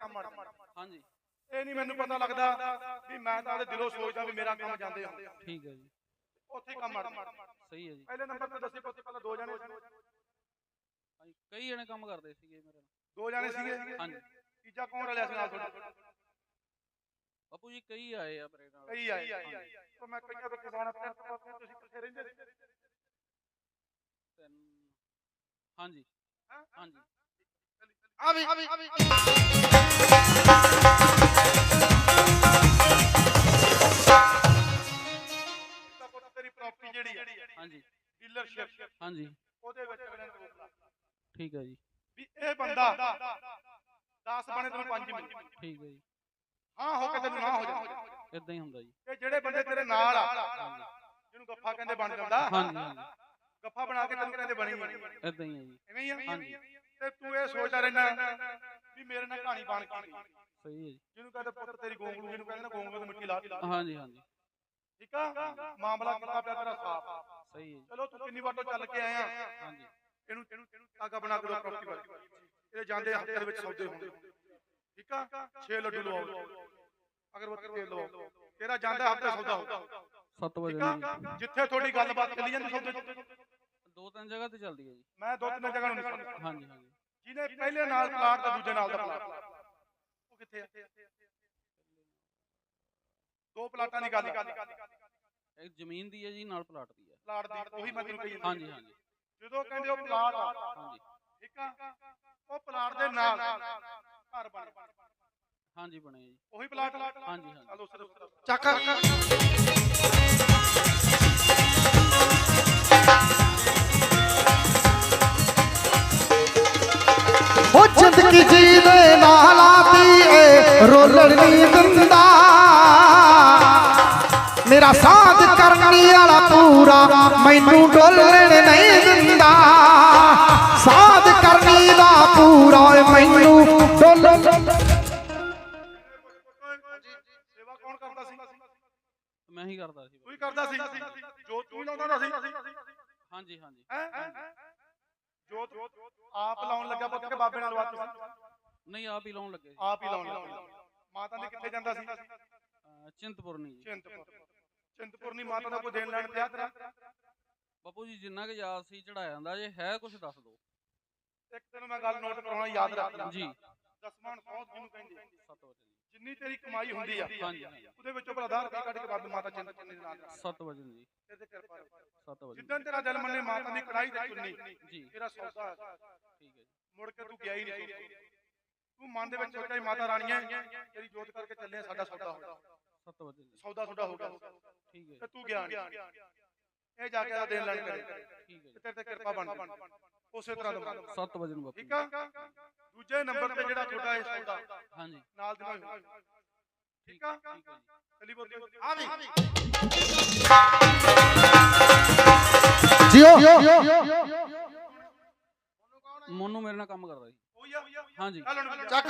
ਕੰਮ ਹਾਂਜੀ। ਇਹ ਨਹੀਂ ਮੈਨੂੰ ਪਤਾ ਲੱਗਦਾ ਵੀ ਮੈਂ ਤਾਂ ਉਹਦੇ ਦਿਲੋਂ ਸੋਚਦਾ ਵੀ ਮੇਰਾ ਕੰਮ ਜਾਂਦੇ ਆ ਠੀਕ ਹੈ ਜੀ। ਉੱਥੇ ਹੀ ਕੰਮ ਸਹੀ ਹੈ ਜੀ। ਪਹਿਲੇ ਨੰਬਰ ਤੇ ਦੱਸੇ ਪੁੱਤ ਪਹਿਲਾਂ ਦੋ ਜਣੇ ਹਾਂਜੀ ਕਈ ਜਣੇ ਕੰਮ ਕਰਦੇ ਸੀਗੇ ਮੇਰੇ ਨਾਲ। ਦੋ ਜਣੇ ਸੀਗੇ। ਹਾਂਜੀ। ਤੀਜਾ ਕੌਣ ਰਲਿਆ ਸੀ ਨਾਲ ਤੁਹਾਡੇ? ਬਾਪੂ ਜੀ ਕਈ ਆਏ ਆ ਮੇਰੇ ਨਾਲ। ਕਈ ਆਏ। ਤਾਂ ਮੈਂ ਕਈਆਂ ਤੋਂ ਕਿਸਾਨ ਆਪਣੇ ਤੁਸੀਂ ਕਿੱਥੇ ਰਹਿੰਦੇ ਤਿੰਨ ਹਾਂਜੀ। ਹੈਂ? ਹਾਂਜੀ। ਆ ਵੀ ਆ ਵੀ ਤੇਰੀ ਪ੍ਰਾਪਰਟੀ ਜਿਹੜੀ ਹੈ ਹਾਂਜੀ। ਡੀਲਰਸ਼ਿਪ ਹਾਂਜੀ। ਉਹਦੇ ਵਿੱਚ ਅਗਲੇ ਨੇ ਰੋਕ ਲਾ ਠੀਕ ਹੈ ਜੀ। ਵੀ ਇਹ ਬੰਦਾ 10 ਬਣੇ ਤੈਨੂੰ 5 ਮਿਲ ਠੀਕ ਹੈ ਜੀ। ਹਾਂ ਹੋ ਕੇ ਤੈਨੂੰ ਨਾ ਹੋ ਜਾ। ਇਦਾਂ ਹੀ ਹੁੰਦਾ ਜੀ। ਇਹ ਜਿਹੜੇ ਬੰਦੇ ਤੇਰੇ ਨਾਲ ਆ ਜਿਹਨੂੰ ਗੱਫਾ ਕਹਿੰਦੇ ਬਣ ਜਾਂਦਾ। ਹਾਂਜੀ ਗੱਫਾ ਬਣਾ ਕੇ ਤੈਨੂੰ ਕਹਿੰਦੇ ਬਣੀ ਬਣੀ ਇਦਾਂ ਹੀ ਹੈ ਜੀ। ਐਵੇਂ ਹੀ ਆ। ਹਾਂਜੀ। ਤੇ ਤੂੰ ਇਹ ਸੋਚਦਾ ਰਹਿਣਾ ਵੀ ਮੇਰੇ ਨਾਲ ਕਹਾਣੀ ਬਣ ਕੇ ਗਈ। ਸਹੀ ਹੈ ਜੀ। ਜਿਹਨੂੰ ਕਹਿੰਦੇ ਪੁੱਤ ਤੇਰੀ ਗੋਂਗਲੂ ਜਿਹਨੂੰ ਕਹਿੰਦੇ ਨਾ ਗੋਂਗਲੂ ਤੇ ਮਿੱਟੀ ਲਾ। ਹਾਂਜੀ ਹਾਂਜੀ। ਠੀਕ ਆ? ਮਾਮਲਾ ਕੀਤਾ ਪਿਆ ਤੇਰਾ ਸਾਫ਼। ਸਹੀ ਹੈ ਜੀ। ਚਲੋ ਤੂੰ ਕਿੰਨੀ ਵਾਰ ਤੋਂ ਚੱਲ ਕੇ ਆਇਆ। ਹਾਂਜੀ। ਇਹਨੂੰ ਇਹਨੂੰ ਆਗਾ ਬਣਾ ਕੇ ਦੋ ਪ੍ਰਾਪਰਟੀ ਵਾਲੀ। ਇਹ ਜਾਂਦੇ ਹੱਥ ਦੇ ਵਿੱਚ ਸੌਦੇ ਹੁੰਦੇ ਠੀਕ ਆ? 6 ਲੱਡੂ ਲਵਾਓ। ਅਗਰਬੱਤੀ ਤੇਲ ਲਵਾਓ ਤੇਰਾ ਜਾਂਦਾ ਹੱਥ ਦਾ ਸੌਦਾ ਹੋਊਗਾ। 7 ਵਜੇ ਜਿੱਥੇ ਤੁਹਾਡੀ ਗੱਲਬਾਤ ਚੱਲੀ ਜਾਂਦੀ ਸੌਦੇ ਚ ਦੋ ਤਿੰਨ ਜਗ੍ਹਾ ਤੇ ਚੱਲਦੀ ਹੈ ਜੀ। ਮੈਂ ਦੋ ਤਿੰਨ ਜਗ੍ਹਾ ਨੂੰ ਨਹੀਂ ਸੁਣਦਾ। ਹਾਂਜੀ ਹਾਂਜੀ। ਜਿਹਨੇ ਪਹਿਲੇ ਨਾਲ ਪਲਾਟ ਦਾ ਦੂਜੇ ਨਾਲ ਦਾ ਪਲਾਟ। ਉਹ ਕਿੱਥੇ ਆ? ਦੋ ਪਲਾਟਾਂ ਦੀ ਗੱਲ ਇੱਕ ਜ਼ਮੀਨ ਦੀ ਹੈ ਜੀ ਨਾਲ ਪਲਾਟ ਦੀ ਹੈ। ਪਲਾਟ ਦੀ ਉਹੀ ਮੈਂ ਤੈਨੂੰ ਕਹੀ ਹਾਂਜੀ ਹਾਂਜੀ। ਜਦੋਂ ਕਹਿੰਦੇ ਉਹ ਪਲਾਟ ਆ ਹਾਂਜੀ। ਠੀਕ ਆ? ਉਹ ਪਲਾਟ ਦੇ ਨਾਲ ਘਰ ਬਣ। ਹਾਂਜੀ ਬਣੇ ਜੀ। ਉਹੀ ਪਲਾਟ ਹਾਂਜੀ ਹਾਂਜੀ। ਚਲੋ ਸਿਰਫ ਚੱਕ। ਉਹ ਜ਼ਿੰਦਗੀ ਜੀਵੇ ਨਾਲਾ ਪੀਏ ਰੋਲਣ ਨਹੀਂ ਦਿੰਦਾ। ਮੇਰਾ ਸਾਥ ਕਰਨੀ ਵਾਲਾ ਪੂਰਾ ਮੈਨੂੰ ਡੋਲਣ ਨਹੀਂ ਦਿੰਦਾ। ਸਾਥ ਕਰਨੀ ਦਾ ਪੂਰਾ ਓਏ ਮੈਨੂੰ ਡੋਲਣ ਸੇਵਾ ਕੌਣ ਕਰਦਾ ਸੀ ਮੈਂ ਹੀ ਕਰਦਾ ਸੀ। ਤੂੰ ਹੀ ਕਰਦਾ ਸੀ। ਜੋ ਤੂੰ ਲਾਉਂਦਾ ਸੀ। ਹਾਂਜੀ ਹਾਂਜੀ? ਜੋ ਆਪ ਲਾਉਣ ਲੱਗਾ ਪੁੱਤ ਕੇ ਬਾਬੇ ਨਾਲ ਤੁਸੀਂ ਨਹੀਂ ਆਪ ਹੀ ਲਾਉਣ ਲੱਗੇ ਆਪ ਹੀ ਲਾਉਣ ਲੱਗਾ। ਮਾਤਾ ਦੇ ਕਿੱਥੇ ਜਾਂਦਾ ਸੀ? ਚਿੰਤਪੁਰਨੀ ਜੀ। ਚਿੰਤਪੁਰ। ਚਿੰਤਪੁਰਨੀ ਮਾਤਾ ਦਾ ਕੋਈ ਦੇਣ ਲੈਣ ਪਿਆ ਤੇਰਾ? ਬਾਪੂ ਜੀ ਜਿੰਨਾ ਕੁ ਯਾਦ ਸੀ ਚੜਾਇਆ ਜਾਂਦਾ ਜੇ ਹੈ ਕੁਝ ਦੱਸ ਦਿਓ ਇੱਕ ਤੈਨੂੰ ਮੈਂ ਗੱਲ ਨੋਟ ਕਰਾਉਣਾ ਯਾਦ ਰੱਖ ਜੀ। ਦਸਮਾਨ ਸੌਤ ਜਿਹਨੂੰ ਕਹਿੰਦੇ? 7 ਵਜੇ ਜੀ ਜਿੰਨੀ ਤੇਰੀ ਕਮਾਈ ਹੁੰਦੀ ਆ ਹਾਂਜੀ। ਉਹਦੇ ਵਿੱਚੋਂ ਭਲਾ 10 ਰੁਪਏ ਕੱਢ ਕੇ ਬਾਬੇ ਮਾਤਾ ਚਿੰਤਪੁਰਨੀ ਦੇ ਨਾਲ ਦੇ। 7 ਵਜੇ ਨੂੰ ਜੀ। ਤੇਰੇ ਤੇ ਕਿਰਪਾ ਹੋਵੇ। 7 ਵਜੇ ਜਿੱਦਣ ਤੇਰਾ ਦਿਲ ਮੰਨੇ ਮਾਤਾ ਦੀ ਕੜਾਈ ਤੇ ਚੁੰਨੀ ਜੀ। ਤੇਰਾ ਸੌਦਾ ਹੈ। ਠੀਕ ਹੈ ਜੀ। ਮੁੜ ਕੇ ਤੂੰ ਗਿਆ ਹੀ ਨਹੀਂ। ਸੌਦਾ। ਤੂੰ ਮਨ ਦੇ ਵਿੱਚ ਸੋਚਿਆ ਮਾਤਾ ਰਾਣੀਆਂ ਤੇਰੀ ਜੋਤ ਕਰਕੇ ਚੱਲੇ ਸਾਡਾ ਸੌਦਾ ਹੋਗਾ 7 ਵਜੇ ਜੀ। ਸੌਦਾ ਤੁਹਾਡਾ ਹੋਗਾ ਠੀਕ ਹੈ ਤੇ ਤੂੰ ਗਿਆ ਨਹੀਂ। ਇਹ ਜਾ ਕੇ ਦੇਣ ਲੈਣ ਕਰੇ ਠੀਕ ਹੈ ਤੇ ਤੇਰੇ ਤੇ ਕਿਰਪਾ ਬਣ। ਉਸੇ ਤਰ੍ਹਾਂ ਦਾ ਜੀ 7 ਵਜੇ ਨੂੰ ਬਾਪੂ ਠੀਕ ਆ? ਦੂਜੇ ਨੰਬਰ ਤੇ ਜਿਹੜਾ ਤੁਹਾਡਾ ਇਹ ਸੌਦਾ ਹਾਂਜੀ। ਨਾਲ ਦੀ ਨਾਲ। ਠੀਕ ਆ? ਚਲੀ ਬੋਤੀ ਆ ਵੀ। ਜਿਓ। ਮੋਨੂ ਮੇਰੇ ਨਾਲ ਕੰਮ ਕਰਦਾ ਜੀ। ਹੋਈ ਆ। ਹਾਂਜੀ। ਹੁਣ ਚੱਕ।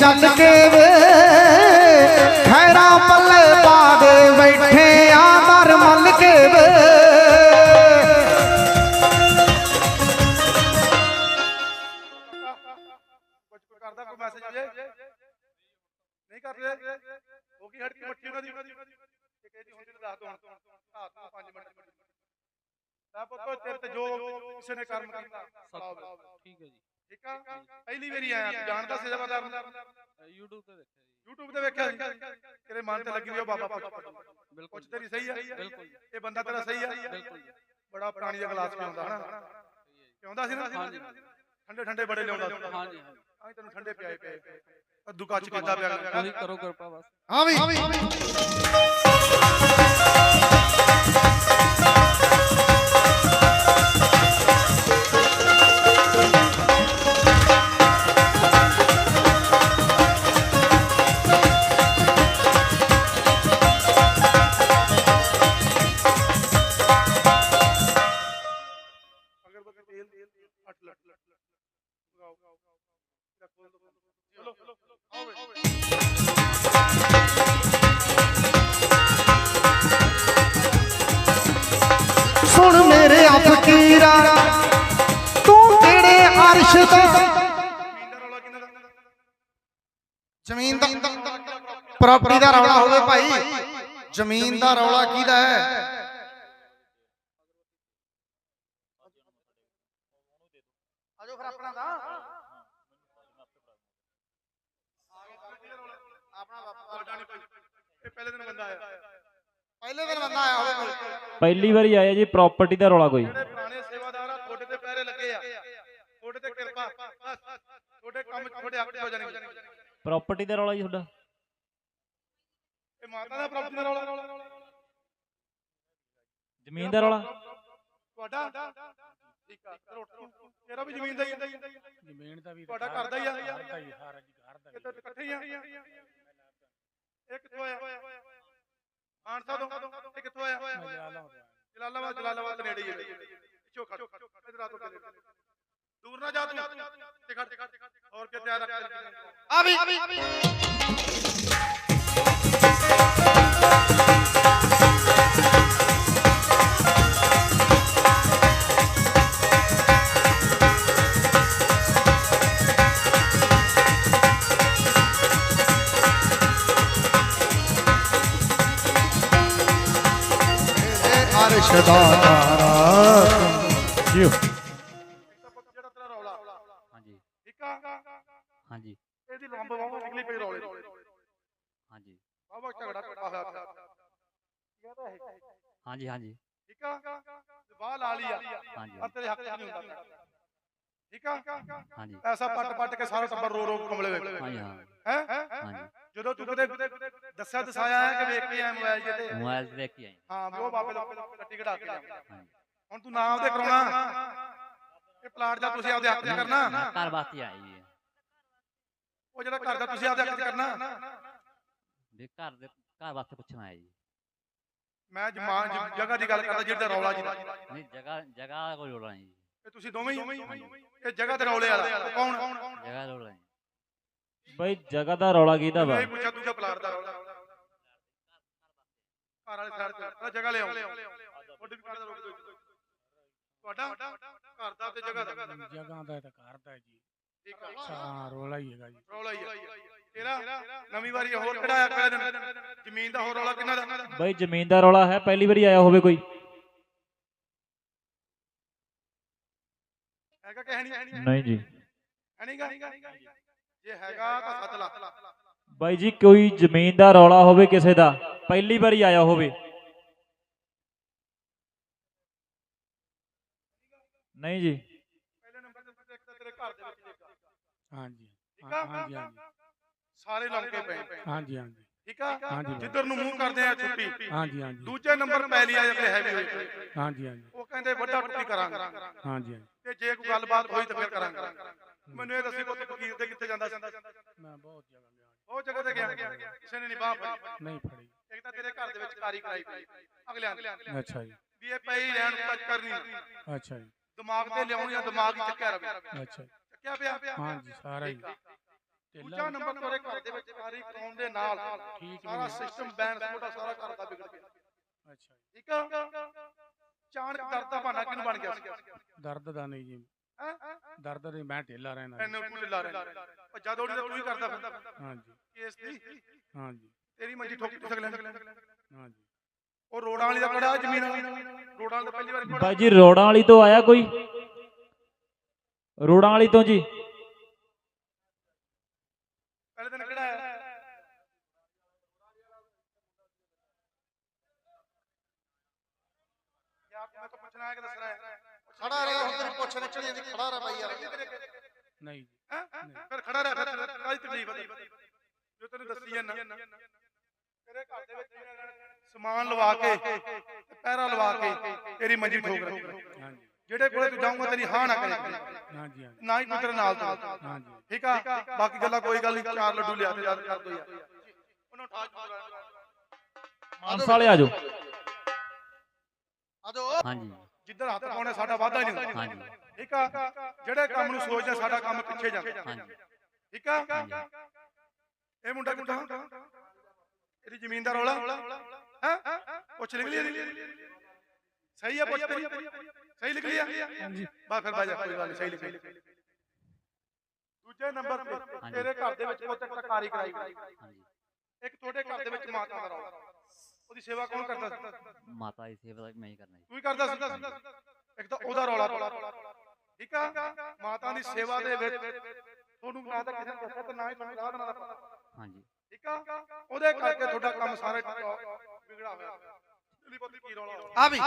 ਤਾਂ ਚੱਲ ਕੇ ਵੇ। ਖੈਰਾਂ ਪੱਲੇ ਪਾ ਦੇ ਬੈਠੇ ਆ ਦਰ ਮੱਲ ਕੇ ਵੇ। ਕਰਦਾ ਕੋਈ ਮੈਸੇਜ ਜੇ ਨਹੀਂ ਕਰ ਰਹੇ। ਹੋ ਗਈ ਹੜਕੀ ਮੱਠੀ ਉਹਨਾਂ ਦੀ? ਇਹ ਕਹਿੰਦੀ ਹੁੰਦੀ ਨੇ ਦੱਸ ਦੋ ਹੁਣ। ਰਾਤ ਨੂੰ 5 ਮਿੰਟ ਲੈ ਪੁੱਤੋ ਤੇਰੇ ਤੇ ਜੋ ਕਿਸੇ ਨੇ ਕਰਮ ਕੀਤਾ। ਠੀਕ ਹੈ ਜੀ। ਠੀਕ ਆ? ਪਹਿਲੀ ਵਾਰੀ ਆਇਆ ਤੂੰ ਜਾਣਦਾ ਨੂੰ ਅਹ YouTube ਤੇ ਦੇਖਿਆ ਜੀ। YouTube ਤੇ ਵੇਖਿਆ ਸੀ? ਤੇਰੇ ਮਨ ਤੇ ਲੱਗੀ ਵੀ ਉਹ ਬਾਬਾ ਪੁੱਛ। ਬਿਲਕੁਲ ਪੁੱਛ ਤੇਰੀ ਸਹੀ ਆ? ਬਿਲਕੁਲ ਇਹ ਬੰਦਾ ਤੇਰਾ ਸਹੀ ਆ? ਬਿਲਕੁਲ ਜੀ। ਬੜਾ ਪਾਣੀ ਦਾ ਗਲਾਸ ਪਿਆਉਂਦਾ ਹਨਾ? ਸਹੀ ਹੈ ਜੀ। ਪਿਆਉਂਦਾ ਸੀ ਨਾ? ਠੰਡੇ ਠੰਡੇ ਬੜੇ ਲਿਆਉਂਦਾ ਸੀ। ਹਾਂਜੀ ਹਾਂਜੀ। ਆਹ ਤੈਨੂੰ ਠੰਡੇ ਪਿਆਏ ਪਏ। ਕੱਦੂ ਕੱਚ ਕੀਤਾ ਪਿਆ। ਤੁਸੀਂ ਕਰੋ ਕਿਰਪਾ ਬਸ। ਹਾਂ ਵੀ। ਸੁਣ ਮੇਰੇ ਫਕੀਰਾ ਤੂੰ ਕਿਹੜੇ ਅਰਸ਼ ਦਾ ਜ਼ਮੀਨ ਦਾ ਪ੍ਰਾਪਰਟੀ ਦਾ ਰੌਲਾ ਹੋਵੇ ਭਾਈ। ਜ਼ਮੀਨ ਦਾ ਰੌਲਾ ਕਿਹਦਾ ਹੈ? ਆਜੋ ਫਿਰ ਆਪਣਾ ਦਾ ਆਪਣਾ ਕੋਈ ਇਹ ਪਹਿਲੇ ਦਿਨ ਬੰਦਾ ਆਇਆ। ਪਹਿਲੇ ਦਿਨ ਬੰਦਾ ਆਇਆ ਹੋਵੇ ਕੋਈ ਪਹਿਲੀ ਵਾਰੀ ਆਇਆ ਜੀ ਪ੍ਰਾਪਰਟੀ ਦਾ ਰੌਲਾ ਕੋਈ। ਜਿਹੜੇ ਪੁਰਾਣੇ ਸੇਵਾਦਾਰ ਆ ਤੁਹਾਡੇ ਤੇ ਪੈਰੇ ਲੱਗੇ ਆ। ਤੁਹਾਡੇ ਤੇ ਕਿਰਪਾ। ਬਸ ਤੁਹਾਡੇ ਕੰਮ ਤੁਹਾਡੇ ਹੱਥ ਹੋ ਜਾਣਗੇ। ਪ੍ਰਾਪਰਟੀ ਦਾ ਰੌਲਾ ਜੀ ਤੁਹਾਡਾ। ਇਹ ਮਾਤਾ ਦਾ ਪ੍ਰਾਪਤੀ ਦਾ ਰੌਲਾ। ਜ਼ਮੀਨ ਦਾ ਰੌਲਾ। ਤੁਹਾਡਾ? ਠੀਕ ਆ ਰੋਟੀ ਤੇਰਾ ਵੀ ਜ਼ਮੀਨ ਦਾ ਹੀ ਆ। ਜ਼ਮੀਨ ਦਾ ਵੀ ਤੁਹਾਡਾ ਘਰ ਦਾ ਹੀ ਆ? ਘਰ ਦਾ ਹੀ ਸਾਰਾ ਜੀ ਘਰ ਦਾ ਕਿਤੇ ਇਕੱਠੇ ਹੀ ਆ। ਇਹ ਕਿੱਥੋਂ ਆਇਆ ਮਾਨਸਾ ਤੋਂ ਇਹ ਕਿੱਥੋਂ ਆਇਆ? ਜਲਾਲਾਬਾਦ ਜਲਾਲਾਬਾਦ ਨੇੜੇ ਹੀ ਹੈ ਪਿੱਛੋਂ ਖੜ ਇਧਰ ਆ ਤੋਂ ਦੂਰ ਨਾ ਜਾ ਤੂੰ। ਤੇ ਖੜ ਹੋਰ ਕੀ ਤਿਆਰ ਰੱਖ ਆ ਵੀ। ਠੀਕ ਆ। ਹਾਂਜੀ। ਇਹਦੀ ਲੰਬ ਵਾਂਗ ਨਿਕਲੀ ਪਈ ਰੌਲੇ ਹਾਂਜੀ। ਬਾਬਾ ਝਗੜਾ ਕੱਟਾ ਹੋਇਆ ਪਿਆ। ਠੀਕ ਆ ਤਾਂ ਇਹ ਹਾਂਜੀ ਹਾਂਜੀ। ਠੀਕ ਆ? ਬਾਹ ਲਾ ਲਈ ਆ। ਹਾਂਜੀ ਆ ਤੇਰੇ 'ਚ ਨਹੀਂ ਹੁੰਦਾ। ਪਿਆ। ਠੀਕ ਆ? ਹਾਂਜੀ। ਐਸਾ ਪੱਟ ਪੱਟ ਕੇ ਸਾਰਾ ਟੱਬਰ ਰੋ ਰੋ ਕਮਲੇ ਵੇਖ ਹਾਂਜੀ ਹਾਂ। ਹੈ? ਹਾਂਜੀ। ਜਦੋਂ ਤੂੰ ਕਦੇ ਦੱਸਿਆ ਦਸਾਇਆ ਹੈ ਕਿ ਵੇਖ ਕੇ ਆਇਆ ਮੋਬਾਈਲ ਤੇ? ਮੋਬਾਈਲ ਤੇ ਦੇਖ ਕੇ ਆਏ। ਹਾਂ ਵੀ ਉਹ ਬਾਬੇ ਦਾ ਕੱਟੀ ਕਢਾ ਕੇ ਹੁਣ ਤੂੰ ਨਾਮ ਤੇ ਕਰਾਉਣਾ। ਇਹ ਪਲਾਟ ਦਾ ਤੁਸੀਂ ਆਪਦੇ ਹੱਥ 'ਚ ਕਰਨਾ। ਘਰ ਵਾਸਤੇ ਆਈ ਜੀ ਉਹ ਜਿਹੜਾ ਘਰ ਦਾ ਤੁਸੀਂ ਆਪਦੇ ਹੱਥ 'ਚ ਕਰਨਾ। ਵੀ ਘਰ ਦੇ ਘਰ ਵਾਸਤੇ ਪੁੱਛਣ ਆਇਆ ਜੀ। ਮੈਂ ਜਮਾਨ ਜਗ੍ਹਾ ਦੀ ਗੱਲ ਕਰਦਾ ਜਿਹੜੀ ਰੌਲਾ ਜੀ ਦਾ। ਨਹੀਂ ਜਗ੍ਹਾ ਜਗ੍ਹਾ ਕੋਈ ਰੋਲਾ ਨਹੀਂ ਇਹ ਤੁਸੀਂ ਦੋਵੇਂ ਹੀ ਇਹ ਜਗ੍ਹਾ ਤੇ ਰੌਲੇ ਵਾਲਾ। ਕੌਣ? ਜਗ੍ਹਾ ਦਾ ਰੋਲਾ ਨਹੀਂ। ਬਈ ਜਗ੍ਹਾ ਦਾ ਰੌਲਾ ਕਿਹਦਾ ਵਾ? ਮੈਂ ਇਹ ਪੁੱਛਿਆ ਦੂਜਾ ਪਲਾਟ ਦਾ ਰੌਲਾ। ਘਰ ਵਾਲੇ ਸਾਈਡ ਤੇ ਜਗ੍ਹਾ ਲਿਆਓ। ਤੁਹਾਡੇ ਵੀ ਘਰ ਦਾ ਰੋਕ ਦਿਓ ਤੁਹਾਡਾ ਘਰ ਦਾ ਤੇ ਜਗ੍ਹਾ ਦਾ? ਜਗ੍ਹਾ ਦਾ ਤਾਂ ਘਰ ਦਾ ਜੀ। ਠੀਕ ਆ। ਹਾਂ ਰੋਲਾ ਹੀ ਹੈਗਾ ਜੀ। ਰੌਲਾ ਹੀ ਆ। ਤੇਰਾ? ਨਵੀਂ ਵਾਰੀ ਹੋਰ ਕਢਾਇਆ ਪਹਿਲੇ ਦਿਨ। ਜ਼ਮੀਨ ਦਾ ਹੋਰ ਰੌਲਾ ਕਿੰਨਾ ਦਾ? ਬਈ ਜ਼ਮੀਨ ਦਾ ਰੌਲਾ ਹੈ ਪਹਿਲੀ ਵਾਰੀ ਆਇਆ ਹੋਵੇ ਕੋਈ। ਹੈਗਾ ਕਿ ਹੈ ਨਹੀਂ? ਨਹੀਂ ਜੀ। ਹੈ ਨਹੀਂਗਾ ਜੇ ਹੈਗਾ ਤਾਂ ਸੱਤ ਲਾ ਬਾਈ ਜੀ ਕੋਈ ਜ਼ਮੀਨ ਦਾ ਰੌਲਾ ਹੋਵੇ ਕਿਸੇ ਦਾ ਪਹਿਲੀ ਵਾਰੀ ਆਇਆ ਹੋਵੇ। ਨਹੀਂ ਜੀ। ਪਹਿਲੇ ਨੰਬਰ ਤੇ ਇੱਕ ਤਾਂ ਤੇਰੇ ਘਰ ਦੇ ਵਿੱਚ ਦੇਖਾ ਹਾਂਜੀ। ਠੀਕ ਆ? ਹਾਂ- ਹਾਂਜੀ ਹਾਂਜੀ। ਸਾਰੇ ਲੰਕੇ ਪਏ। ਹਾਂਜੀ ਹਾਂਜੀ। ਠੀਕ ਆ? ਹਾਂਜੀ। ਜਿੱਧਰ ਨੂੰ ਮੂੰਹ ਕਰਦੇ ਆ ਛੁੱਟੀ। ਹਾਂਜੀ ਹਾਂਜੀ। ਦੂਜੇ ਨੰਬਰ ਪੈਲੀ ਆ ਜਿਹੜੇ ਹੈਵੀ ਹੋਏ। ਹਾਂਜੀ ਹਾਂਜੀ। ਉਹ ਕਹਿੰਦੇ ਵੱਡਾ ਟੁੱਟੀ ਕਰਾਂਗੇ। ਹਾਂਜੀ ਹਾਂਜੀ। ਤੇ ਜੇ ਕੋਈ ਗੱਲਬਾਤ ਹੋਈ ਤਾਂ ਫਿਰ ਕਰਾਂਗੇ। ਮੈਨੂੰ ਇਹ ਦੱਸੀ ਪੁੱਤ ਫਕੀਰ ਦੇ ਕਿੱਥੇ ਜਾਂਦਾ ਸੀ। ਮੈਂ ਬਹੁਤ ਜਗ੍ਹਾ ਗਿਆ ਉਹ ਜਗ੍ਹਾ ਤੇ ਗਿਆ। ਕਿਸੇ ਨੇ ਨਹੀਂ ਬਾਹ ਫੜੀ। ਨਹੀਂ ਫੜੀ। ਇੱਕ ਤਾਂ ਤੇਰੇ ਘਰ ਦੇ ਵਿੱਚ ਕਾਰੀ ਕਰਾਈ। ਪਈ ਅਗਲਿਆਂ ਅੱਛਾ ਜੀ। ਵੀ ਇਹ ਪਈ ਰਹਿਣ ਟੱਚ ਕਰਨੀ। ਅੱਛਾ ਜੀ। ਦਿਮਾਗ ਤੇ ਲਿਆਉਣ ਜਾਂ ਦਿਮਾਗ ਹੀ ਚੱਕਿਆ ਰਵੇ। ਅੱਛਾ। ਚੱਕਿਆ ਪਿਆ? ਹਾਂਜੀ ਸਾਰਾ ਹੀ। ਦੂਜਾ ਨੰਬਰ ਤੇਰੇ ਘਰ ਦੇ ਵਿੱਚ ਕਾਰੀ ਕਰਾਉਣ ਦੇ ਨਾਲ। ਠੀਕ ਸਾਰਾ ਸਿਸਟਮ ਬੈਨ ਤੁਹਾਡਾ ਸਾਰਾ ਘਰ ਦਾ ਵਿਗੜ ਗਿਆ। ਅੱਛਾ ਠੀਕ ਆ? ਚਾਣਕ ਦਰਦ ਦਾ ਬਹਾਨਾ ਕਿਉਂ ਬਣ ਗਿਆ ਸੀ? ਦਰਦ ਦਾ ਨਹੀਂ ਜੀ। ਹੈਂ? ਦਰਦ ਦੇ ਮੈਂ ਢਿੱਲਾ ਰਹਿਣਾ ਜੀ। ਐਨੇ ਕੁ ਢਿੱਲਾ ਰਹਿੰਦਾ। ਭੱਜਾ ਦੌੜੀ ਤਾਂ ਤੂੰ ਹੀ ਕਰਦਾ ਫਿਰਦਾ। ਹਾਂਜੀ। ਕੇਸ ਦੀ? ਹਾਂਜੀ। ਤੇਰੀ ਮੰਜੀ ਠੋਕੀ ਤੂੰ ਸਕਲੇ ਹਾਂਜੀ। ਉਹ ਰੋਡਾਂ ਵਾਲੀ ਦਾ ਕੜਾ ਜ਼ਮੀਨ ਵਾਲੀ। ਪਹਿਲੀ ਵਾਰ ਬਾਈ ਜੀ ਰੋੜਾਂ ਵਾਲੀ ਤੋਂ ਆਇਆ ਕੋਈ? ਰੋੜਾਂ ਵਾਲੀ ਤੋਂ ਜੀ। ਪਹਿਲੇ ਦਿਨ ਕਿਹੜਾ ਆਇਆ? ਯਾਰ ਮੈਂ ਤਾਂ ਪੁੱਛਣਾ ਹੈ ਕਿ ਦੱਸਣਾ ਹੈ? ਖੜਾ ਰਹਿ ਹੁਣ ਤੇਰੀ ਪੁੱਛ ਨਿਕਲੀ ਜਾਂਦੀ ਖੜਾ ਰਹਿ ਬਾਈ ਯਾਰ। ਨਹੀਂ? ਫਿਰ ਖੜਾ ਰਹਿ ਫਿਰ ਕਾਹਦੀ ਤਕਲੀਫ ਹੈ ਜੋ ਤੈਨੂੰ ਦੱਸੀ ਜਾਂਦਾ। ਤੇਰੇ ਘਰ ਦੇ ਵਿੱਚ ਸਮਾਨ ਲਵਾ ਕੇ ਪੈਰਾ ਲਵਾ ਕੇ ਤੇਰੀ ਮੰਜੀ ਠੋਕ ਰੱਖੀ। ਹਾਂਜੀ ਜਿਹੜੇ ਕੋਲੇ ਤੂੰ ਜਾਊਂਗਾ ਤੇਰੀ ਹਾਂ ਨਾ ਕਰੇ। ਹਾਂਜੀ ਹਾਂਜੀ। ਨਾ ਹੀ ਕੋਈ ਤੇਰੇ ਨਾਲ ਤੁਰੇ। ਹਾਂਜੀ। ਠੀਕ ਆ? ਬਾਕੀ ਗੱਲਾਂ ਕੋਈ ਗੱਲ ਨਹੀਂ ਚਾਰ ਲੱਡੂ ਲਿਆ ਤੇ ਯਾਦ ਕਰ ਦੋ ਯਾਰ। ਉਹਨੂੰ ਉਠਾ ਮਾਨਸਾ ਵਾਲੇ ਆ ਜਾਓ। ਆਜੋ ਹਾਂਜੀ। ਜਿੱਧਰ ਹੱਥ ਪਾਉਣੇ ਸਾਡਾ ਵਾਧਾ ਹੀ ਨਹੀਂ ਹੁੰਦਾ। ਹਾਂਜੀ। ਠੀਕ ਆ? ਜਿਹੜੇ ਕੰਮ ਨੂੰ ਸੋਚਦੇ ਸਾਡਾ ਕੰਮ ਪਿੱਛੇ ਜਾਂਦਾ। ਹਾਂਜੀ। ਠੀਕ ਆ? ਇਹ ਮੁੰਡਾ ਕਿੱਥੋਂ? ਇਹਦੀ ਜ਼ਮੀਨ ਦਾ ਰੌਲਾ? ਹੈ? ਪੁੱਛ ਨਿਕਲੀ ਇਹਦੀ? ਸਹੀ ਆ ਪੁੱਛ ਤੇਰੀ? ਸਹੀ ਨਿਕਲੀ ਆ ਹਾਂਜੀ। ਬਾ ਫਿਰ ਬਾਜਾ ਕੋਈ ਗੱਲ ਸਹੀ ਨਿਕਲੀ ਦੂਜੇ ਨੰਬਰ ਤੇ। ਤੇਰੇ ਘਰ ਦੇ ਵਿੱਚ ਪੁੱਤ ਟਕਾਰੀ ਕਰਾਈ। ਹਾਂਜੀ। ਇੱਕ ਤੁਹਾਡੇ ਘਰ ਦੇ ਵਿੱਚ ਮਾਤਾ ਦਾ ਰੌਲਾ। ਉਹਦੀ ਸੇਵਾ ਕੌਣ ਕਰਦਾ ਸੀ? ਮਾਤਾ ਦੀ ਸੇਵਾ ਦਾ ਮੈਂ ਹੀ ਕਰਨਾ ਤੂੰ ਹੀ ਕਰਦਾ ਸੀ? ਇੱਕ ਤਾਂ ਉਹਦਾ ਰੌਲਾ। ਠੀਕ ਆ? ਮਾਤਾ ਦੀ ਸੇਵਾ ਦੇ ਵਿੱਚ ਤੁਹਾਨੂੰ ਨਾ ਤਾਂ ਕਿਸੇ ਨੇ ਦੱਸਿਆ ਤੇ ਨਾ ਹੀ ਤੁਹਾਨੂੰ ਰਾਹ ਦਾ ਪਤਾ ਹਾਂਜੀ। ਠੀਕ ਆ? ਉਹਦੇ ਕਰਕੇ ਤੁਹਾਡਾ ਕੰਮ ਸਾਰੇ ਵਿਗੜਾ ਹੋਇਆ ਦਿੱਲੀ ਪਤੀ ਕੀ ਰੌਲਾ ਆ ਵੀ।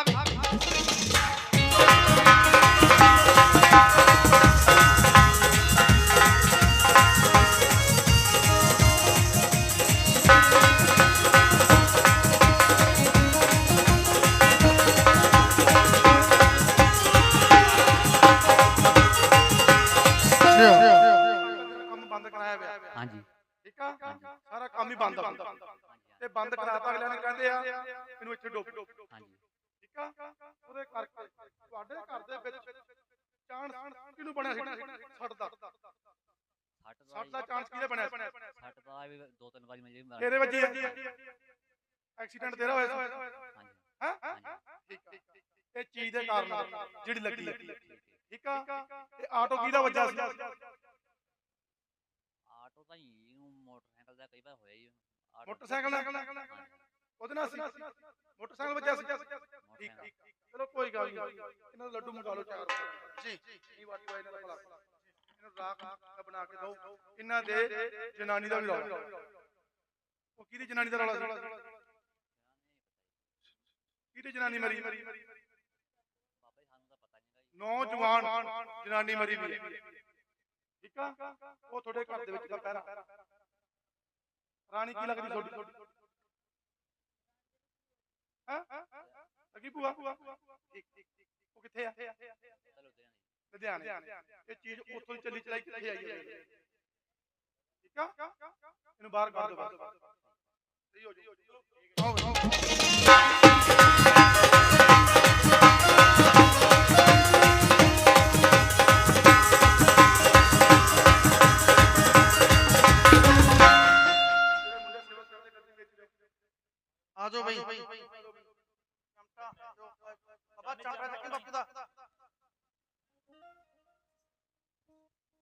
ਬੰਦ ਕਰਾਤਾ ਅਗਲਿਆਂ ਨੇ ਕਹਿੰਦੇ ਆ ਇਹਨੂੰ ਇੱਥੇ ਡੋਬ। ਹਾਂਜੀ। ਠੀਕ ਆ? ਉਹਦੇ ਕਰਕੇ ਤੁਹਾਡੇ ਘਰ ਦੇ ਵਿੱਚ ਚਾਂਸ ਕਿਹਨੂੰ ਬਣਿਆ ਸੀ? ਸੱਟ ਦਾ। ਸੱਟ ਦਾ ਸੱਟ ਦਾ ਚਾਂਸ ਕਿਹਦੇ ਬਣਿਆ ਸੀ? ਸੱਟ ਦਾ ਵੀ ਦੋ ਤਿੰਨ ਵਾਰੀ ਮੈਂ ਤੇਰੇ ਵੱਜੀ ਐਕਸੀਡੈਂਟ ਤੇਰਾ ਹੋਇਆ ਸੀ? ਹਾਂਜੀ। ਹਾਂ? ਹਾਂਜੀ ਠੀਕ ਆ। ਇਹ ਚੀਜ਼ ਦੇ ਕਾਰਨ ਜਿਹੜੀ ਲੱਗੀ ਹੈ ਠੀਕ ਆ? ਤੇ ਆਟੋ ਕਿਹਦਾ ਵੱਜਾ ਸੀ? ਆਟੋ ਤਾਂ ਹੀ ਮੋਟਰਸਾਈਕਲ ਦਾ ਕਈ ਵਾਰ ਹੋਇਆ ਆਟੋ- ਮੋਟਰਸਾਈਕਲ ਨਾਲ ਉਹਦੇ ਨਾਲ ਸੀ। ਮੋਟਰਸਾਈਕਲ ਵੱਜਾ ਸੀ। ਠੀਕ। ਠੀਕ ਚਲੋ ਕੋਈ ਗੱਲ ਨਹੀਂ। ਇਹਨਾਂ ਦਾ ਲੱਡੂ ਮੰਗਾ ਲਓ ਚਾਰ ਜੀ। ਜੀ। ਵਾਟੀ ਵਾਈ ਦਾ ਭਲਾ। ਇਹਨਾਂ ਰਾਖ ਦਾ ਬਣਾ ਕੇ ਦਿਓ। ਇਹਨਾਂ ਦੇ ਜਨਾਨੀ ਦਾ ਵੀ ਰੌਲਾ। ਉਹ ਕਿਹਦੀ ਜਨਾਨੀ ਦਾ ਰੌਲਾ ਸੀ? ਕਿਹਦੀ ਜਨਾਨੀ ਮਰੀ? ਬਾਬਾ ਜੀ ਸਾਨੂੰ ਤਾਂ ਪਤਾ ਨਹੀਂਗਾ ਜੀ ਨੌਜਵਾਨ ਜਨਾਨੀ ਮਰੀ ਵੀ। ਠੀਕ ਆ? ਉਹ ਤੁਹਾਡੇ ਘਰ ਦੇ ਵਿੱਚ ਦਾ ਪਹਿਰਾ। ਰਾਣੀ ਕੀ ਲੱਗਦੀ ਤੁਹਾਡੀ? ਹਾਂ? ਲੱਗੀ ਭੂਆ? ਉਹ ਕਿੱਥੇ ਆ? ਲੁਧਿਆਣੇ। ਇਹ ਚੀਜ਼ ਉੱਥੋਂ ਚੱਲੀ ਚਲਾਈ ਕਿੱਥੇ ਆਈ ਹੈ ਠੀਕ ਆ? ਇਹਨੂੰ ਬਾਹਰ ਕੱਢ ਦਿਓ ਸਹੀ ਹੋ ਜੀ ਆ